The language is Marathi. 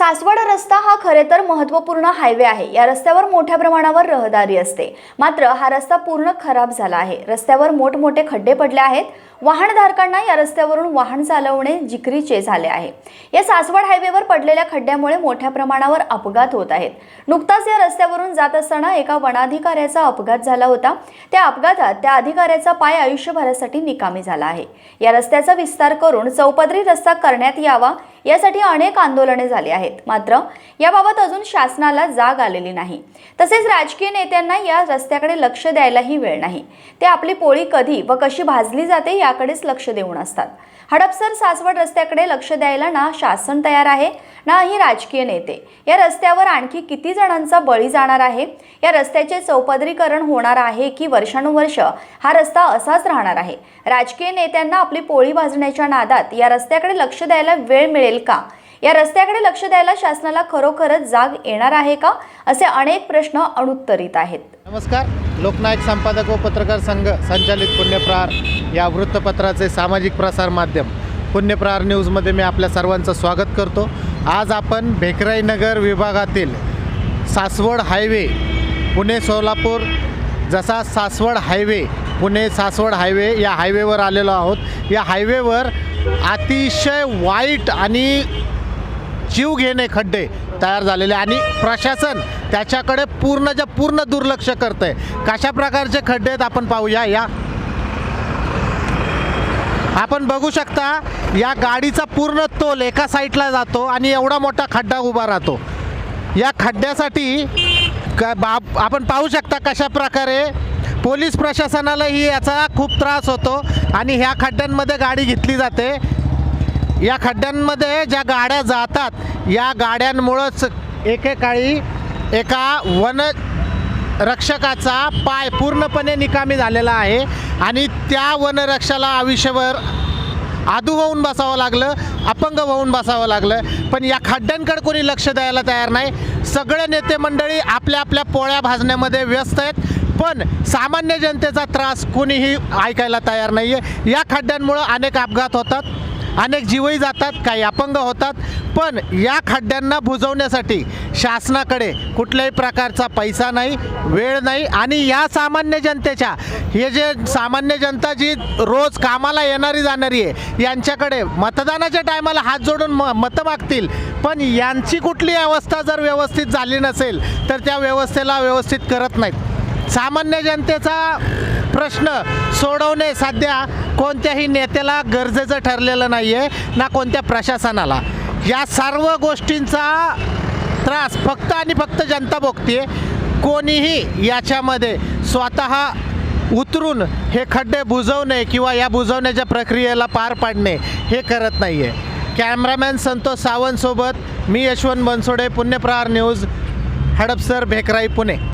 सासवड रस्ता हा खरे तर महत्त्वपूर्ण हायवे आहे. या रस्त्यावर मोठ्या प्रमाणावर रहदारी असते. मात्र हा रस्ता पूर्ण खराब झाला आहे. रस्त्यावर मोठमोठे खड्डे पडले आहेत. वाहनधारकांना या रस्त्यावरून वाहन चालवणे जिकरीचे झाले आहे. या सासवड हायवेवर पडलेल्या खड्ड्यामुळे मोठ्या प्रमाणावर अपघात होत आहेत. नुकताच या रस्त्यावरून जात असताना एका वनाधिकाऱ्याचा अपघात झाला होता. त्या अपघातात त्या अधिकाऱ्याचा पाय आयुष्यभरासाठी निकामी झाला आहे. या रस्त्याचा विस्तार करून चौपदरी रस्ता करण्यात यावा यासाठी अनेक आंदोलने झाली आहेत. मात्र याबाबत अजून शासनाला जाग आलेली नाही. तसेच राजकीय नेत्यांना या रस्त्याकडे लक्ष द्यायलाही वेळ नाही. ते आपली पोळी कधी व कशी भाजली जाते याकडेच लक्ष देऊन असतात. हडपसर सासवड रस्त्याकडे लक्ष द्यायला ना शासन तयार आहे ना ही राजकीय नेते. या रस्त्यावर आणखी किती जणांचा बळी जाणार आहे? या रस्त्याचे चौपदरीकरण होणार आहे की वर्षानुवर्ष? हा रस्ता असाच राहणार आहे. राजकीय नेत्यांना आपली पोळी भाजण्याच्या नादात या रस्त्याकडे लक्ष द्यायला वेळ मिळेल का? या रस्त्याकडे लक्ष द्यायला शासनाला खरोखरच जाग येणार आहे का? असे अनेक प्रश्न अनुत्तरित आहेत. नमस्कार. लोकनायक संपादक व पत्रकार संघ संचालित पुण्यप्रहार या वृत्तपत्राचे सामाजिक प्रसार माध्यम पुण्यप्रहार न्यूजमध्ये मी आपल्या सर्वांचं स्वागत करतो. आज आपण भेकराई नगर विभागातील सासवड हायवे पुणे सोलापूर जसा सासवड हायवे पुणे सासवड हायवे या हायवेवर आलेलो आहोत. या हायवेवर अतिशय वाईट आणि जीव घेणे खड्डे तयार झालेले आणि प्रशासन त्याच्याकडे पूर्णच्या पूर्ण दुर्लक्ष करतं आहे कशा प्रकारचे खड्डे आहेत आपण पाहूया. या आपण बघू शकता या गाडीचा पूर्ण तोल एका साईडला जातो आणि एवढा मोठा खड्डा उभा राहतो. या खड्ड्यासाठी क बाब आपण पाहू शकता कशा प्रकारे पोलीस प्रशासनालाही याचा खूप त्रास होतो आणि ह्या खड्ड्यांमध्ये गाडी घेतली जाते. या खड्ड्यांमध्ये ज्या गाड्या जातात या गाड्यांमुळंच एकेकाळी एका वन रक्षकाचा पाय पूर्णपणे निकामी झालेला आहे आणि त्या वनरक्षाला आयुष्यभर आदू होऊन बसावं लागलं अपंग होऊन बसावं लागलं. पण या खड्ड्यांकडे कोणी लक्ष द्यायला तयार नाही. सगळे नेते मंडळी आपल्या आपल्या पोळ्या भाजण्यामध्ये व्यस्त आहेत. पण सामान्य जनतेचा त्रास कोणीही ऐकायला तयार नाही आहे या खड्ड्यांमुळं अनेक अपघात होतात. अनेक जीवही जातात काही अपंग होतात पण या खड्ड्यांना बुजवण्यासाठी शासनाकडे कुठल्याही प्रकारचा पैसा नाही वेळ नाही आणि या सामान्य जनतेच्या हे जे सामान्य जनता जी रोज कामाला येणारी जाणारी आहे यांच्याकडे मतदानाच्या टायमाला हात जोडून म मतं मागतील. पण यांची कुठली अवस्था जर व्यवस्थित झाली नसेल तर त्या व्यवस्थेला व्यवस्थित करत नाहीत. सामान्य जनतेचा प्रश्न सोडवणे सध्या कोणत्याही नेत्याला गरजेचं ठरलेलं नाही आहे ना कोणत्या प्रशासनाला. या सर्व गोष्टींचा त्रास फक्त आणि फक्त जनता भोगते कोणीही याच्यामध्ये स्वतः उतरून हे खड्डे बुजवणे किंवा या बुजवण्याच्या प्रक्रियेला पार पाडणे हे करत नाही आहे कॅमेरामॅन संतोष सावंतसोबत मी यशवंत बनसोडे पुण्यप्रहार न्यूज हडपसर भेकराई पुणे.